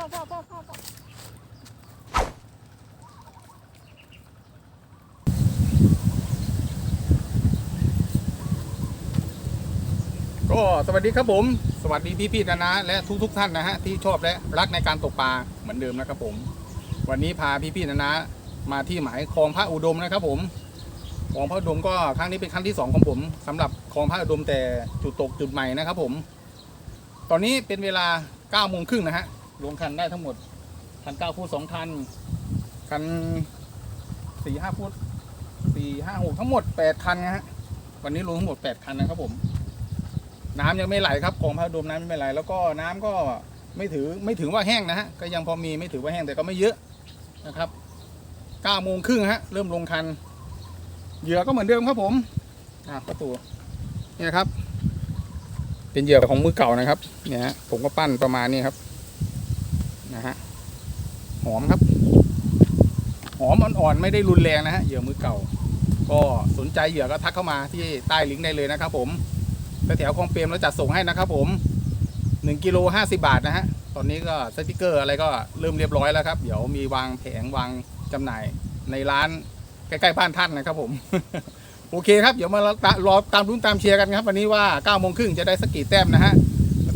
พ่อพ่อพ่อพ่อพ่อก็สวัสดีครับผม สวัสดีพี่ๆนะนะและทุกๆท่านนะฮะที่ชอบและรักในการตกปลาเหมือนเดิมนะครับผม วันนี้พาพี่ๆนะนะมาที่หมายคลองพระอุดมนะครับผมคลองพระอุดมก็ครั้งนี้เป็นครั้งที่สองของผมสำหรับคลองพระอุดมแต่จุดตกจุดใหม่นะครับผม ตอนนี้เป็นเวลา9ก้าโมงครึ่งนะฮะ รวมคันได้ทั้งหมดคันเก้าฟุตสองคันคันสี่ห้าฟุตสี่ห้าหกทั้งหมดแปดคันนะฮะวันนี้รวมทั้งหมดแปดคันนะครับผม น้ำยังไม่ไหลครับของพระดมน้ำไม่ไหล แล้วก็น้ำก็ไม่ถือไม่ถือว่าแห้งนะฮะก็ยังพอมีไม่ถือว่าแห้งแต่ก็ไม่เยอะนะครับเก้าโมงครึ่งฮะเริ่มลงคันเหยื่อก็เหมือนเดิมครับผมอะประตูเนี่ยครับ เป็นเหยื่อของมือเก่านะครับเนี่ยฮะผมก็ปั้นประมาณนี้ครับ นะฮะหอมครับ หอมอ่อนๆไม่ได้รุนแรงนะฮะเหยื่อมือเก่า ก็สนใจเหยื่อก็ทักเข้ามาที่ใต้ลิงก์ได้เลยนะครับ ผมแถวคลองเปรมเราจัดส่งให้นะครับ ผม1กิโล50 บาทนะฮะตอนนี้ก็สติกเกอร์อะไรก็เริ่มเรียบร้อยแล้วครับ เดี๋ยวมีวางแผงวางจำหน่ายในร้านใกล้ๆบ้านท่านนะครับผม โอเคครับ เดี๋ยวมารอตามรุ้นตามเชียร์กันครับ วันนี้ว่า9โมงครึ่งจะได้สกกี่แต้มนะฮะ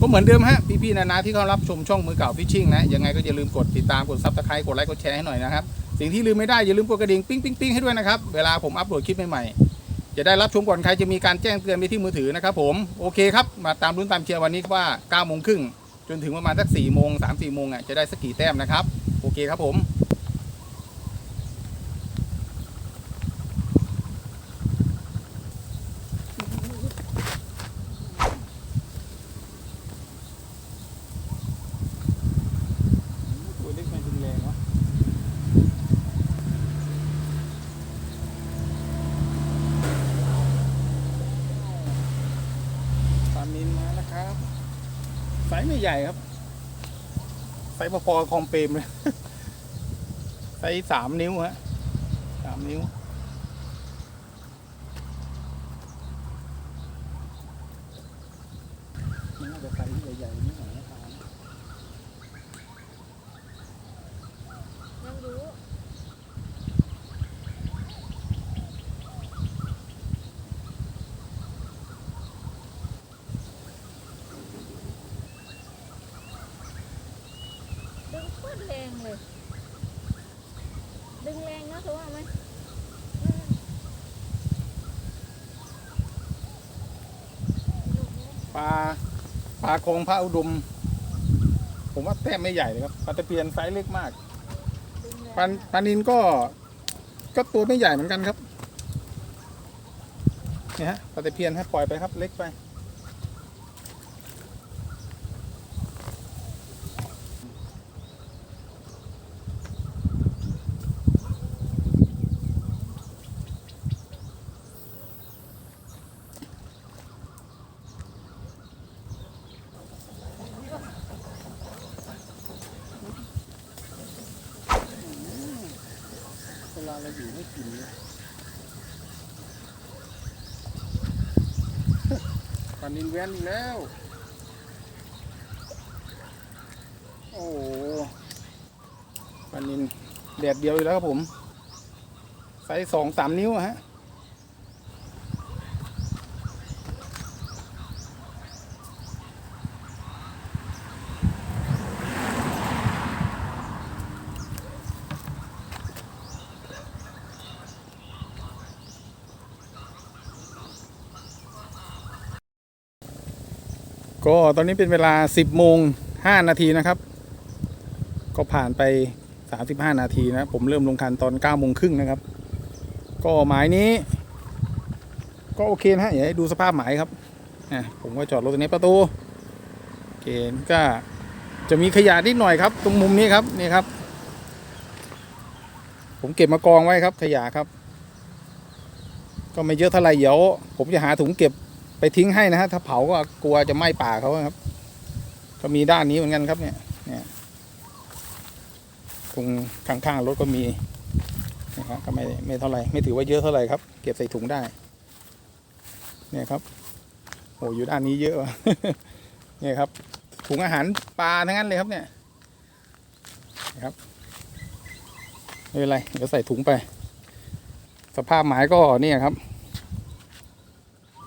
ก็เหมือนเดิมฮะพี่ๆนานาที่เขารับชมช่องมือเก่าฟิชชิ่งนะยังไงก็อย่าลืมกดติดตามกดซับสไครต์กดไลค์กดแชร์ให้หน่อยนะครับสิ่งที่ลืมไม่ได้อย่าลืมกดกระดิ่งปิ๊งปิ๊งปิ๊งให้ด้วยนะครับเวลาผมอัปโหลดคลิปใหม่ๆจะได้รับชมก่อนใครจะมีการแจ้งเตือนไปที่มือถือนะครับผมโอเคครับมาตามรุ่นตามเชียร์วันนี้ว่า9โมงครึ่งจนถึงประมาณสัก4โมง3 4โมงอะจะได้สักกี่แต้มนะครับโอเคครับผม ตัวเล็กมันรุนแรงวะปลานินมาแล้วครับ ไซส์ไม่ ใหญ่ครับ ไซส์พอๆคลองเปรมเลย ไซส์สามนิ้วฮะสามนิ้ว มันน่าจะไซส์ใหญ่ๆนี่หน่อยนะครับ ยังรู้ดึงโคตร แรงเลย ดึงแรงนะถือว่าไหมอืมปลาปลาโคงพระอุดม ผมว่าแต้มไม่ใหญ่เลยครับปลาตะเพียนไซส์เล็กมากดึงแรงปลาปลานินก็ ก็ตัวไม่ใหญ่เหมือนกันครับเนี่ยฮะปลาตะเพียนให้ปล่อยไปครับ เล็กไป เวลาเราอยู่ไม่กินเนี่ย ปลา นินแว้นอีกแล้ว โอ้ปลานินแดดเดียวอยู่แล้วครับผม ไซส์สองสามนิ้วอะฮะ ก็ตอนนี้เป็นเวลา 10โมง5นาทีนะครับ ก็ผ่านไป 35 นาทีนะ ผมเริ่มลงคันตอน9โมงครึ่งนะครับ ก็หมายนี้ ก็โอเคนะฮะอย่าให้ดูสภาพหมายครับอะผมก็จอดรถตรงนี้ประตูโอเคก็จะมีขยะนิดหน่อยครับ ตรงมุมนี้ครับนี่ครับ ผมเก็บมากองไว้ครับ ขยะครับ ก็ไม่เยอะเท่าไหร่เดี๋ยว ผมจะหาถุงเก็บ ไปทิ้งให้นะฮะถ้าเผาก็กลัวจะไหม้ป่าเขาครับ ก็มีด้านนี้เหมือนกันครับ เนี่ยเนี่ยตรงข้างๆรถก็มีนะครับก็ไม่ไม่เท่าไหร่ไม่ถือว่าเยอะเท่าไหร่ครับ เก็บใส่ถุงได้ เนี่ยครับโอ้อยู่ด้านนี้เยอะว่ะเนี่ยครับ ถุงอาหารปลาทั้งนั้นเลยครับเนี่ยครับไม่เป็นไรเดี๋ยวใส่ถุงไป สภาพหมายก็เนี่ยครับ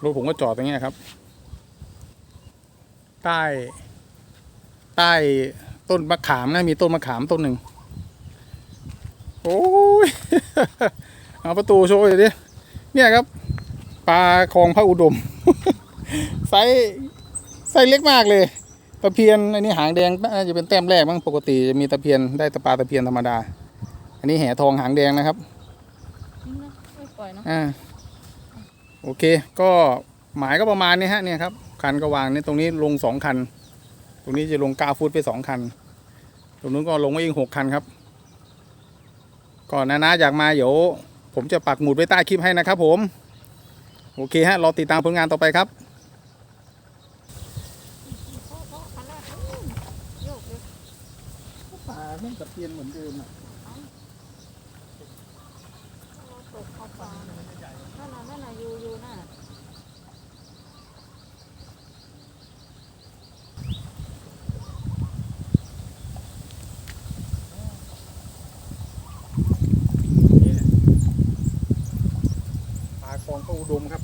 รถผมก็จอดตรงเนี้ยครับ ใต้ ใต้ต้นมะขามนะมีต้นมะขามต้นหนึ่งโอ้ยเอาประตูโชว์เลยดิเนี่ยครับปลาคลองพระอุดมไซส์ไซส์เล็กมากเลยตะเพียนอันนี้หางแดงน่าจะเป็นแต้มแรกมั้งปกติจะมีตะเพียนได้แตะปลาตะเพียนธรรมดา อันนี้แห่ทองหางแดงนะครับทิ้งนะไม่ปล่อยเนาะอ่า โอเค ก็หมายก็ประมาณนี้ฮะเนี่ยครับคันก็วางนี่ตรงนี้ลงสองคัน ตรงนี้จะลงเก้าฟุตไปสองคัน ตรงนู้นก็ลงไว้อีกหกคันครับ ก่อนนะนะอยากมาเดี๋ยวผมจะปักหมุดไว้ใต้คลิปให้นะครับ ผม โอเคฮะรอติดตามผลงานต่อไปครับพ่อพ่อคันแรกอื้อโยกเปลาไม่ตะเพียนเหมือนเดิมอะ เรานั่นน่ะนั่นน่ะอยู่อยู่น่ะปลาคลองก็อุดมครับ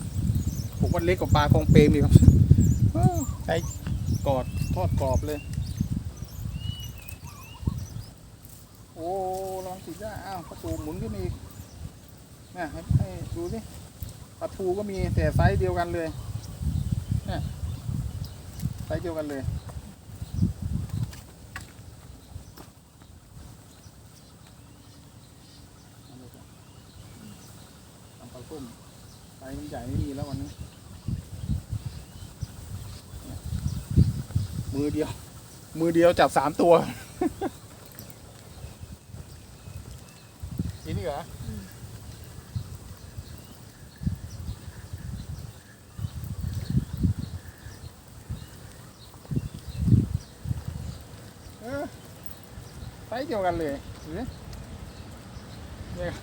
ผมว่าเล็กกว่าปลาคลองเปรมอีกครับใจกอดทอดกรอบเลย โอ้ลองติดได้อ้าวประตูหมุนขึ้นมาอีกนี่ให้ให้ดูสิ ประตูก็มีแต่ไซส์เดียวกันเลยเนี่ยไซส์เดียวกันเลยเอาทำปลาส้มไซส์มันใหญ่ไม่มีแล้ววันนี้ มือเดียว มือเดียวจับสามตัว นี่นี่เหรอ เออไซส์เดียวกันเลยเห็นไหมเนี่ย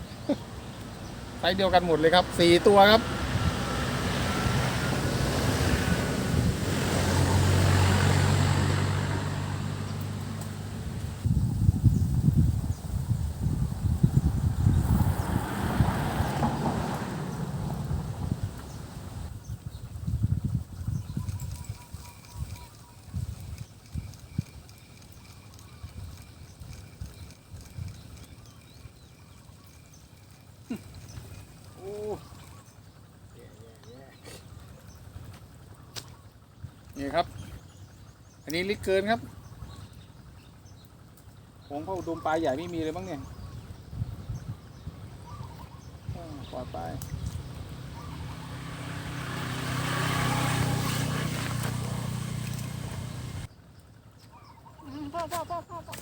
ไซส์เดียวกันหมดเลยครับสี่ตัวครับ โอ้แย่แย่แย่นี่ครับ อันนี้ลิกเกินครับผมพ่ออุดมปลาใหญ่ไม่มีเลยบ้างเนี่ยปล่อยไปพ่อพ่อพ่อพ่อพ่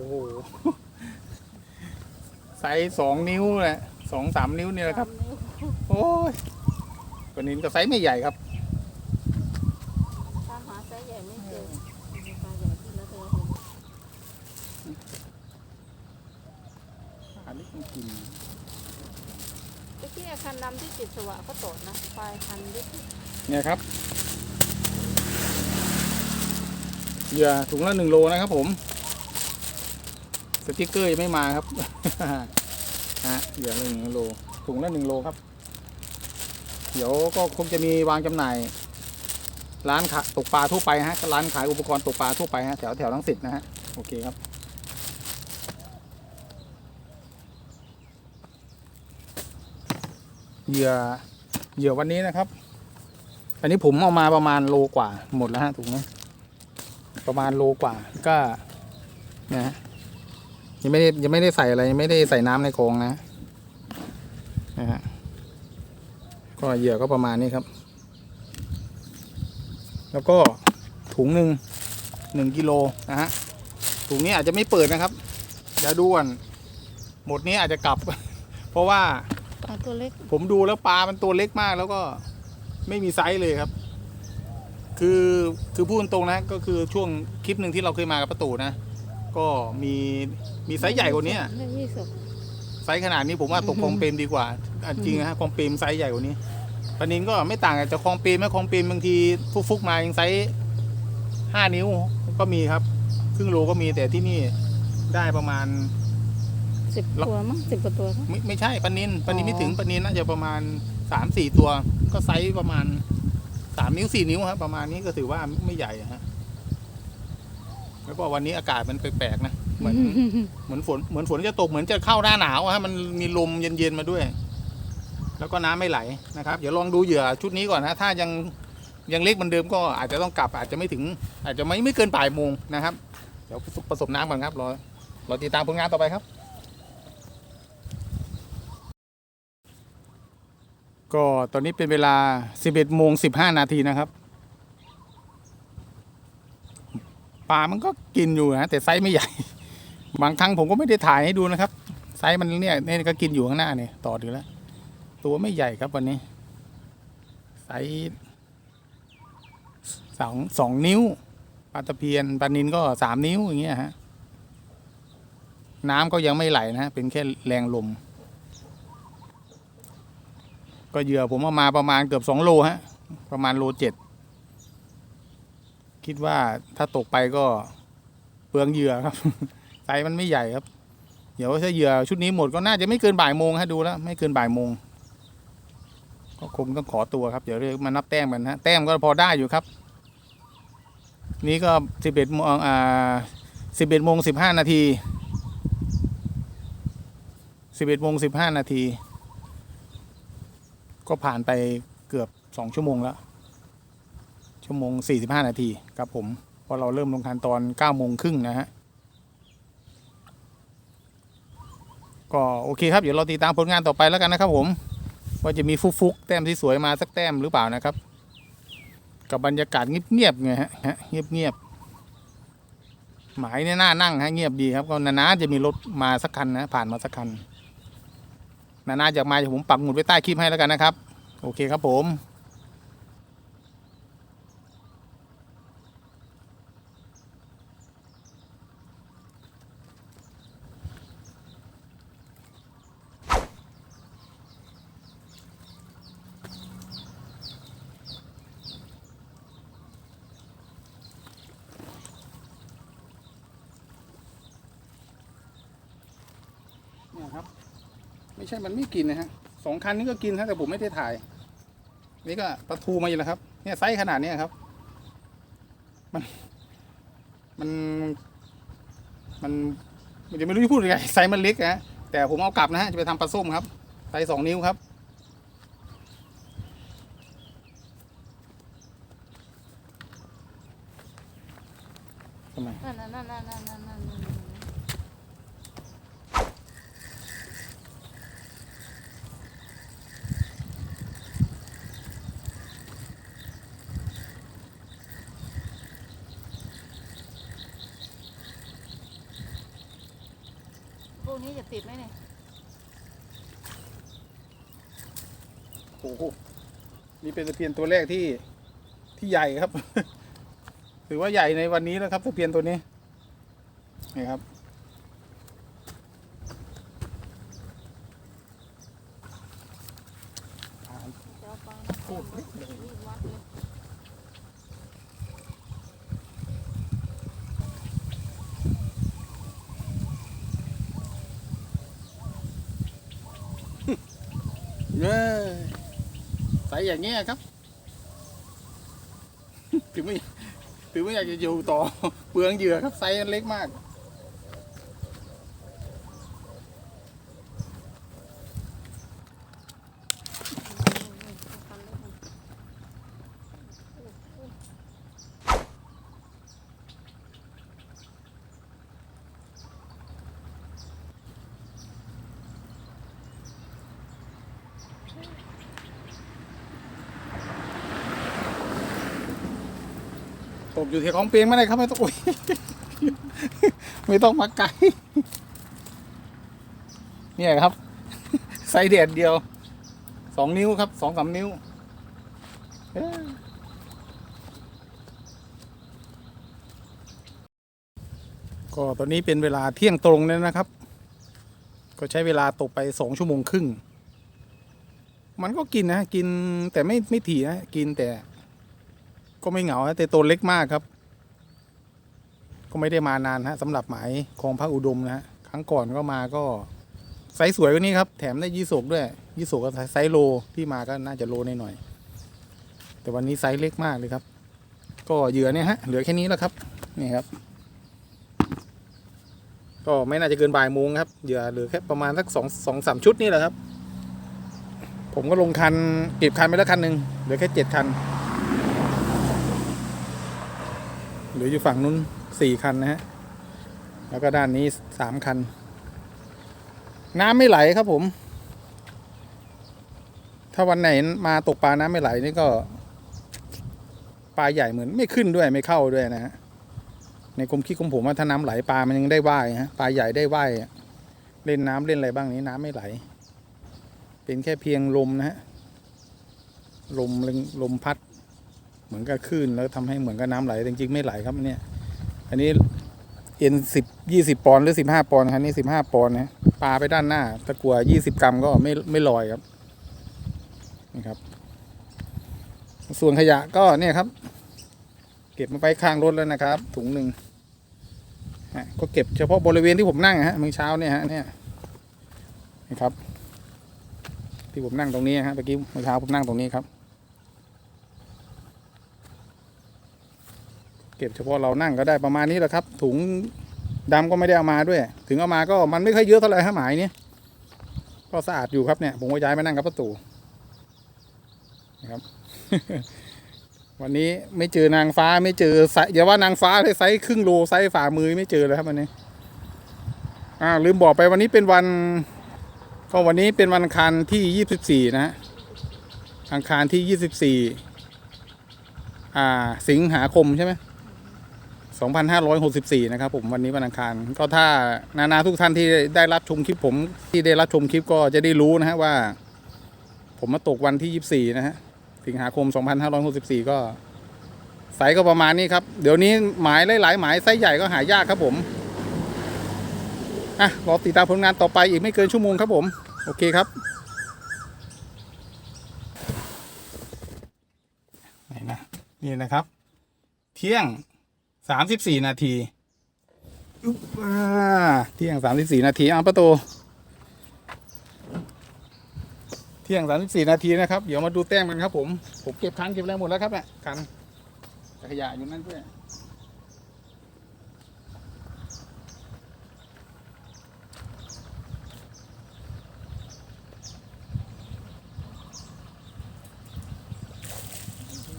ออันนี้ก็โอ้โหไซส์สองนิ้วแหละสองสามนิ้วนี่แหละครับตามนิ้วโอ้ยตัวนี้ก็ไซส์ไม่ใหญ่ครับตามหาไซส์ใหญ่ไม่เจอมีปลาใหญ่ที่แล้วเธอเห็นอันนี้ต้องกินเมื่อกี้ไอ้คันดำที่ติดสวะก็ตดนะปลายคันเล็กเนี่ยครับเหยื่อถุงละหนึ่งโลนะครับผมส ติ๊กเกอร์ยังไม่มาครับฮะเหยื่อหนึ่งโลถุงละหนึ่งโลครับ เดี๋ยวก็คงจะมีวางจำหน่าย ร้านขายตกปลาทั่วไปฮะร้านขายอุปกรณ์ตกปลาทั่วไปฮะแถวแถวลังสิตนะฮะโอเคครับเหยื่อเหยื่อวันนี้นะครับ อันนี้ผมเอามาประมาณโลกว่าหมดแล้วฮะถุงนี้ประมาณโลกว่าก็นะฮะ ยังไม่ได้ยังไม่ได้ใส่อะไรยังไม่ได้ใส่น้ำในกรงนะนะฮะก็เหยื่อก็ประมาณนี้ครับ แล้วก็ถุงหนึ่งหนึ่งกิโลนะฮะถุงนี้อาจจะไม่เปิดนะครับเดี๋ยวดูก่อนหมดนี้อาจจะกลับ เพราะว่าปลาตัวเล็ก ผมดูแล้วปลามันตัวเล็กมากแล้วก็ไม่มีไซส์เลยครับ คือคือพูดตรงๆนะก็คือช่วงคลิปหนึ่งที่เราเคยมากับประตูนะ ก็มีมีไซส์ใหญ่กว่านี้อะได้ยี่สิบไซส์ขนาดนี้ผมว่าตกคลองเปรมดีกว่าอะจริงนะฮะคลองเปรมไซส์ใหญ่กว่านี้ปลานินก็ไม่ต่างจากคลองเปรมแม้คลองเปรมบางทีฟุกๆมายังไซส์ห้านิ้วก็มีครับ ครึ่งโลก็มีแต่ที่นี่ได้ประมาณสิบแล้วตัวมั้งสิบกว่าตัวมั้งไม่ไม่ใช่ปลานินปลานินอ๋อไม่ถึงปลานินน่าจะประมาณสามสี่ตัว ก็ไซส์ประมาณสามนิ้วสี่นิ้วครับประมาณนี้ก็ถือว่าไม่ใหญ่อะฮะ แล้วก็วันนี้อากาศมันแปลกๆนะเหมือนเหมือนฝนเหมือนฝนจะตกเหมือนจะเข้าหน้าหนาวอะฮะมันมีลมเย็นๆมาด้วย แล้วก็น้ำไม่ไหลนะครับ เดี๋ยวลองดูเหยื่อชุดนี้ก่อนนะ ถ้ายังยังเล็กเหมือนเดิมก็อาจจะต้องกลับอาจจะไม่ถึง อาจจะไม่ไม่เกินบ่ายโมงนะครับ เดี๋ยวผสมน้ำก่อนครับรอรอติดตามผลงานต่อไปครับ ก็ตอนนี้เป็นเวลา 11โมง15 นาทีนะครับ ปลามันก็กินอยู่นะแต่ไซส์ไม่ใหญ่ บางครั้งผมก็ไม่ได้ถ่ายให้ดูนะครับ ไซส์มันเนี่ยเนี่ยก็กินอยู่ข้างหน้าเนี่ยต่ออยู่แล้ว ตัวไม่ใหญ่ครับวันนี้ ไซส์สองสองนิ้วปลาตะเพียนปลานินก็สามนิ้วอย่างเงี้ยฮะน้ำก็ยังไม่ไหลนะเป็นแค่แรงลม ก็เหยื่อผมเอามาประมาณเกือบสองโลฮะ ประมาณโลเจ็ด คิดว่าถ้าตกไปก็เปลืองเหยื่อครับไซมันไม่ใหญ่ครับ เดี๋ยวถ้าเหยื่อชุดนี้หมดก็น่าจะไม่เกินบ่ายโมงฮะดูแล้ว ไม่เกินบ่ายโมงก็คงต้องขอตัวครับ เดี๋ยวเรียกมานับแต้มกันฮะแต้มก็พอได้อยู่ครับ นี่ก็สิบเอ็ดโมงอ่าสิบเอ็ดโมงสิบห้านาทีสิบเอ็ดโมงสิบห้านาที ก็ผ่านไปเกือบสองชั่วโมงแล้ว ชั่วโมงสี่สิบห้านาทีครับผมเพราะเราเริ่มลงทันตอนเก้าโมงครึ่งนะฮะก็โอเคครับเดี๋ยวเราติดตามผลงานต่อไปแล้วกันนะครับผมว่าจะมีฟุกๆแต้มที่สวยมาสักแต้มหรือเปล่านะครับ กับบรรยากาศเงียบๆไงฮะเงียบๆหมายเนี่ยน่านั่งฮะเงียบดีครับก็นานๆจะมีรถมาสักคันนะผ่านมาสักคันนานๆจะมาเดี๋ยวผมปักหมุดไว้ใต้คลิปให้แล้วกันนะครับ โอเคครับผม ครับ ไม่ใช่มันไม่กินนะฮะสองคันนี้ก็กินฮะแต่ผมไม่ได้ถ่าย นี่ก็ปลาทูมาอยู่แล้วครับ เนี่ยไซส์ขนาดเนี้ยครับ มัน มัน มันมันจะไม่รู้จะพูดยังไงไซส์มันเล็กนะแต่ผมเอากลับนะฮะจะไปทำปลาส้มครับไซส์สองนิ้วครับ นี้จะติดไหมเนี่ยโอ้โหนี่เป็นตะเพียนตัวแรกที่ที่ใหญ่ครับ ถือว่าใหญ่ในวันนี้แล้วครับตะเพียนตัวนี้นี่ครับ จะเอาไปนะแต้มไว้ที่วัดเลย เย้ใส่อย่างเงี้ยครับถือไม่ถือไม่อยากจะอยู่ต่อเปลืองเหยื่อครับไซส์มันเล็กมาก อยู่ที่ของเพียงไม่ได้ครับไม่ต้องไม่ต้องมาไกลเนี่ยครับใส่เดียดเดียวสองนิ้วครับสองสามนิ้วก็ตอนนี้เป็นเวลาเที่ยงตรงเนี่ยนะครับ ก็ใช้เวลาตกไปสองชั่วโมงครึ่ง มันก็กินนะ กินแต่ไม่ไม่ถี่นะ กินแต่ ก็ไม่เหงานะแต่ตัวเล็กมากครับ ก็ไม่ได้มานานฮะสำหรับหมายคลองพระอุดมนะฮะครั้งก่อนก็มาก็ไซส์สวยกว่านี้ครับ แถมได้ยี่สกด้วยยี่สกก็ไซส์โลที่มาก็น่าจะโลนหน่อย แต่วันนี้ไซส์เล็กมากเลยครับ ก็เหยื่อเนี่ยฮะเหลือแค่นี้แล้วครับนี่ครับ ก็ไม่น่าจะเกินบ่ายโมงครับเหยื่อเหลือแค่ประมาณสักสองสองสามชุดนี่แหละครับ ผมก็ลงคันเก็บคันไปแล้วคันหนึ่งเหลือแค่เจ็ดคัน เห ลืออยู่ฝั่งนู้นสี่คันนะฮะ แล้วก็ด้านนี้สามคัน น้ำไม่ไหลครับผม ถ้าวันไหนมาตกปลาน้ำไม่ไหลนี่ก็ ปลาใหญ่เหมือนไม่ขึ้นด้วยไม่เข้าด้วยนะฮะ ในความคิดของผมว่าถ้าน้ำไหลปลามันยังได้ว่ายฮะ ปลาใหญ่ได้ว่ายเล่นน้ำเล่นอะไรบ้างนี้น้ำไม่ไหล เป็นแค่เพียงลมนะฮะ ลมลมพัด เหมือนกับคลื่นแล้วทำให้เหมือนกับน้ำไหลแต่จริงๆไม่ไหลครับอันเนี่ยอันนี้เอ็นสิบยี่สิบปอนด์หรือสิบห้าปอนด์ครับนี่สิบห้าปอนด์นะปลาไปด้านหน้าตะกัวยี่สิบกรัมก็ไม่ไม่ลอยครับนี่ครับ ส่วนขยะก็เนี่ยครับ เก็บมาไปข้างรถแล้วนะครับ ถุงหนึ่งฮะก็เก็บเฉพาะบริเวณที่ผมนั่งฮะเมื่อเช้าเนี่ยฮะเนี่ยนี่ครับ ที่ผมนั่งตรงนี้ฮะเมื่อกี้เมื่อเช้าผมนั่งตรงนี้ครับ เก็บเฉพาะเรานั่งก็ได้ประมาณนี้แหละครับ ถุงดำก็ไม่ได้เอามาด้วย ถึงเอามาก็มันไม่ค่อยเยอะเท่าไหร่ฮะหมายนี้ก็สะอาดอยู่ครับเนี่ย ผมก็ย้ายมานั่งกับประตูนะครับ วันนี้ไม่เจอนางฟ้าไม่เจอไซส์อย่าว่านางฟ้าเลยไซส์ครึ่งโลไซส์ฝ่ามือไม่เจอเลยครับวันนี้ อ่า ลืมบอกไปวันนี้เป็นวัน ก็วันนี้เป็นวันอังคารที่ยี่สิบสี่นะ อังคารที่ยี่สิบสี่อ่า สิงหาคมใช่ไหม 2564 นะครับผมวันนี้วันอังคาร ก็ถ้านานาทุกท่านที่ได้รับชมคลิปผมที่ได้รับชมคลิปก็จะได้รู้นะฮะว่า ผมมาตกวันที่ 24 นะฮะสิงหาคม 2564 ก็ไซส์ก็ประมาณนี้ครับ เดี๋ยวนี้หมายหลายๆหมายไซส์ใหญ่ก็หายากครับผมอะรอติดตามผลงานต่อไปอีกไม่เกินชั่วโมงครับผม โอเคครับไหนนะนี่นะครับ เที่ยง สามสิบสี่นาทีอุ๊บอ่าเที่ยงสามสิบสี่นาทีอะประตูเที่ยงสามสิบสี่นาทีนะครับ เดี๋ยวมาดูแต้มกันครับผม ผมเก็บคันเก็บอะไรหมดแล้วครับเนี่ยคันขยะอยู่นั่นด้วย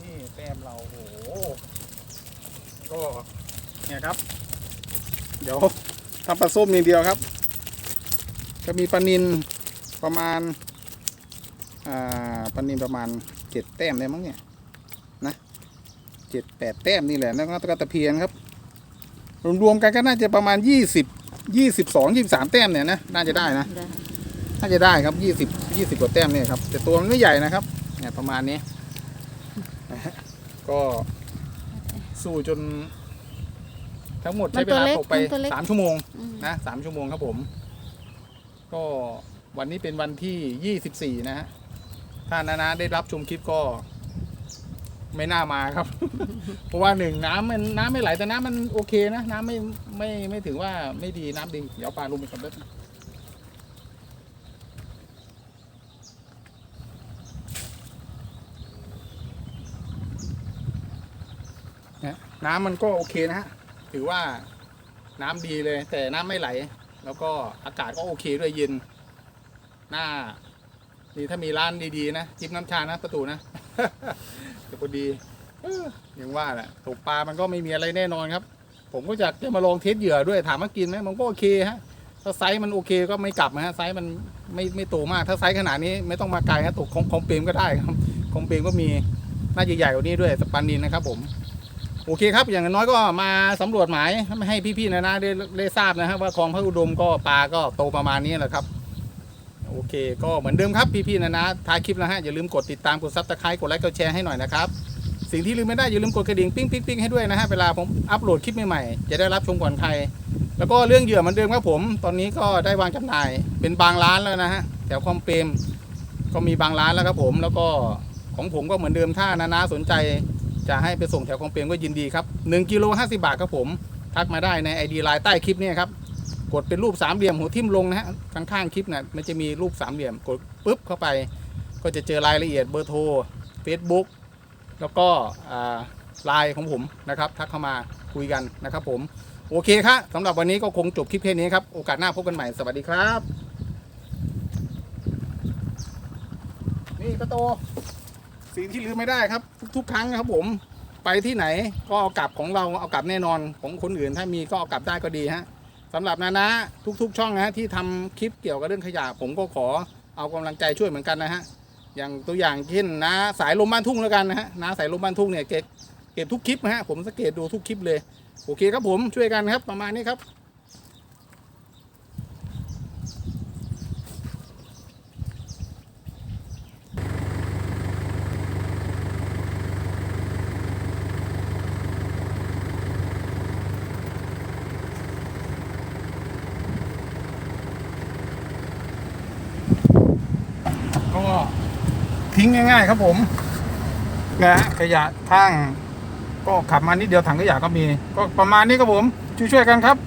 นี่แต้มเราโอ้โห ก็เนี่ยครับ เดี๋ยวทำปลาส้มอย่างเดียวครับก็มีปลานินประมาณอ่าปลานินประมาณเจ็ดแต้มได้มั้งเนี่ยนะเจ็ดแปดแต้มนี่แหละแล้วก็ตะกตะเพียนครับ รวมๆกันก็น่าจะประมาณยี่สิบยี่สิบสองยี่สามแต้มเนี่ยนะน่าจะได้นะได้น่าจะได้ครับยี่สิบยี่สิบกว่าแต้มเนี่ยครับแต่ตัวมันไม่ใหญ่นะครับ เนี่ยประมาณนี้นะฮะก็ สู้จน ทั้งหมดใช้เวลาตกไปสามชั่วโมงอืมนะสามชั่วโมงครับผม ก็วันนี้เป็นวันที่ยี่สิบสี่นะฮะถ้านานาได้รับชมคลิปก็ ไม่น่ามาครับ เพราะว่าหนึ่งน้ำมันน้ำไม่ไหลแต่น้ำมันโอเคนะ น้ำไม่ไม่ไม่ถึงว่าไม่ดีน้ำดี เดี๋ยวเอาปลาลงไปก่อนเด้อเนี่ย น้ำมันก็โอเคนะฮะถือว่าน้ำดีเลย แต่น้ำไม่ไหล แล้วก็อากาศก็โอเคด้วยเย็นหน้านี่ถ้ามีร้านดีๆนะจิบน้ำชานะประตูนะแต่พอดีอยังว่าแหละตกปลามันก็ไม่มีอะไรแน่นอนครับ ผมก็อยากจะมาลองเทสเหยื่อด้วยถามว่ากินไหมมันก็โอเคฮะถ้าไซส์มันโอเคก็ไม่กลับนะฮะไซส์มันไม่ไม่โตมาก ถ้าไซส์ขนาดนี้ไม่ต้องมาไกลฮะตกของของเปรมก็ได้ครับของเปรมก็มีน่าจะใหญ่กว่านี้ด้วยสปันนินนะครับผม โอเคครับ อย่างน้อยก็มาสำรวจหมายให้พี่ๆนะนะได้ได้ทราบนะครับว่าคลองพระอุดมก็ปลาก็โตประมาณนี้แหละครับ โอเค ก็เหมือนเดิมครับพี่ๆนะนะท้ายคลิปนะฮะอย่าลืมกดติดตามกดซับสไครต์กดไลค์กดแชร์ให้หน่อยนะครับสิ่งที่ลืมไม่ได้อย่าลืมกดกระดิ่งปิ๊งปิ๊งปิ๊งให้ด้วยนะฮะเวลาผมอัปโหลดคลิปใหม่ๆจะได้รับชมก่อนใคร แล้วก็เรื่องเหยื่อเหมือนเดิมครับผม ตอนนี้ก็ได้วางจำหน่าย เป็นบางร้านแล้วนะฮะแถวคลองเปรมก็มีบางร้านแล้วครับผม แล้วก็ของผมก็เหมือนเดิมถ้านานาสนใจ จะให้ไปส่งแถวคลองเปรมก็ยินดีครับ1กิโล50 บาทครับผม ทักมาได้ใน ID ไลน์ใต้คลิปนี่ครับ กดเป็นรูปสามเหลี่ยมหัวทิ่มลงนะฮะข้างๆคลิปนะ่ะมันจะมีรูปสามเหลี่ยมกดปุ๊บเข้าไป ก็จะเจอรายละเอียดเบอร์โทร Facebook แล้วก็ไลน์ของผมนะครับ ทักเข้ามาคุยกันนะครับผมโอเคครับสำหรับวันนี้ก็คงจบคลิปแค่นี้ครับ โอกาสหน้าพบกันใหม่ สวัสดีครับ นี่ก็โต สิ่งที่ลืมไม่ได้ครับ ทุกๆครั้งครับผมไปที่ไหนก็เอากลับของเราเอากลับแน่นอนของคนอื่นถ้ามีก็เอากลับได้ก็ดีฮะสำหรับนานะทุก ๆ ช่องนะฮะที่ทำคลิปเกี่ยวกับเรื่องขยะ ผมก็ขอเอากำลังใจช่วยเหมือนกันนะฮะอย่างตัวอย่างเช่นนะสายลมบ้านทุ่งแล้วกันนะฮะนะสายลมบ้านทุ่งเนี่ยเก็บเก็บทุกคลิปนะฮะผมสังเกตดูทุกคลิปเลยโอเคครับผมช่วยกันครับประมาณนี้ครับ ก็ ทิ้งง่ายๆ ครับผมนะฮะขยะข้าง ก็ขับมานิดเดียวถังขยะก็มี ก็ประมาณนี้ครับผม ช่วยๆกันครับ